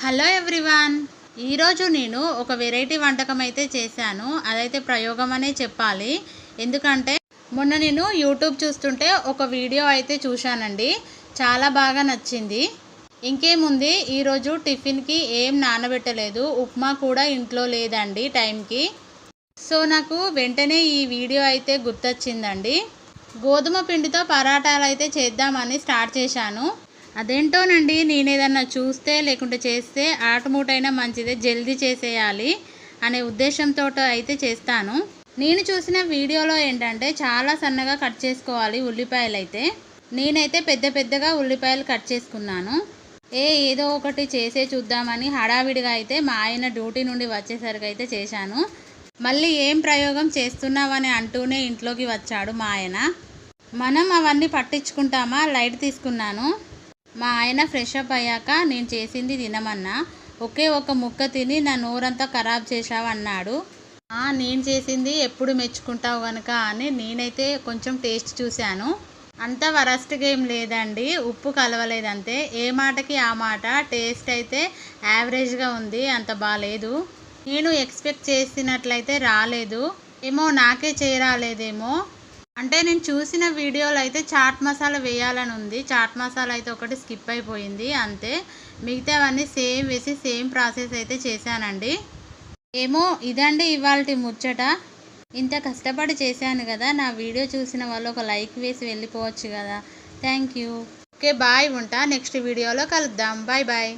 Hello everyone. ఈరోజు నేను ఒక వెరైటీ వంటకం అయితే చేశాను. అదైతే ప్రయోగం అనే చెప్పాలి. ఎందుకంటే మొన్న నేను యూట్యూబ్ చూస్తుంటే ఒక వీడియో అయితే చూశానండి. చాలా బాగా నచ్చింది. ఇంకేముంది? ఈరోజు టిఫిన్కి ఏం నానబెట్టలేదు. ఉప్మా కూడా ఇంట్లో లేదండి టైంకి. సో నాకు వెంటనే ఈ వీడియో అయితే గుర్తొచ్చిందండి. గోధుమ పిండితో పరాటాలు అయితే చేద్దామని స్టార్ట్ చేశాను. అదేంటోనండి నేను ఏదన్నా చూస్తే లేకుంటే చేస్తే ఆటమూటైనా మంచిదే జల్దీ చేసేయాలి అనే ఉద్దేశంతో అయితే చేస్తాను. నేను చూసిన వీడియోలో ఏంటంటే చాలా సన్నగా కట్ చేసుకోవాలి ఉల్లిపాయలు అయితే నేనైతే పెద్ద పెద్దగా ఉల్లిపాయలు కట్ చేసుకున్నాను. ఏ ఏదో ఒకటి చేసే చూద్దామని హడావిడిగా అయితే మా ఆయన డ్యూటీ నుండి వచ్చేసరికి అయితే చేశాను. మళ్ళీ ఏం ప్రయోగం చేస్తున్నావని అంటూనే ఇంట్లోకి వచ్చాడు మా ఆయన. మనం అవన్నీ పట్టించుకుంటామా? లైట్ తీసుకున్నాను. మా ఆయన ఫ్రెష్ అప్ అయ్యాక నేను చేసింది తినమన్నా. ఒకే ఒక ముక్క తిని నా నోరంతా ఖరాబ్ చేశావు అన్నాడు. నేను చేసింది ఎప్పుడు మెచ్చుకుంటావు కనుక అని నేనైతే కొంచెం టేస్ట్ చూశాను. అంత వరస్ట్గా ఏం లేదండి ఉప్పు కలవలేదంతే. ఏ మాటకి ఆ మాట టేస్ట్ అయితే యావరేజ్గా ఉంది అంత బాగాలేదు నేను ఎక్స్పెక్ట్ చేసినట్లయితే రాలేదు. ఏమో నాకే చేయరాలేదేమో అంటే నేను చూసిన వీడియోలో అయితే చాట్ మసాలా వేయాలని ఉంది. చాట్ మసాలా అయితే ఒకటి స్కిప్ అయిపోయింది అంతే. మిగతావన్నీ సేమ్ వేసి సేమ్ ప్రాసెస్ అయితే చేశానండి. ఏమో ఇదండి ఇవాళ ముచ్చట. ఇంత కష్టపడి చేశాను కదా నా వీడియో చూసిన వాళ్ళు ఒక లైక్ వేసి వెళ్ళిపోవచ్చు కదా. Thank you. ఓకే బాయ్ ఉంటా. నెక్స్ట్ వీడియోలో కలుద్దాం. Bye bye.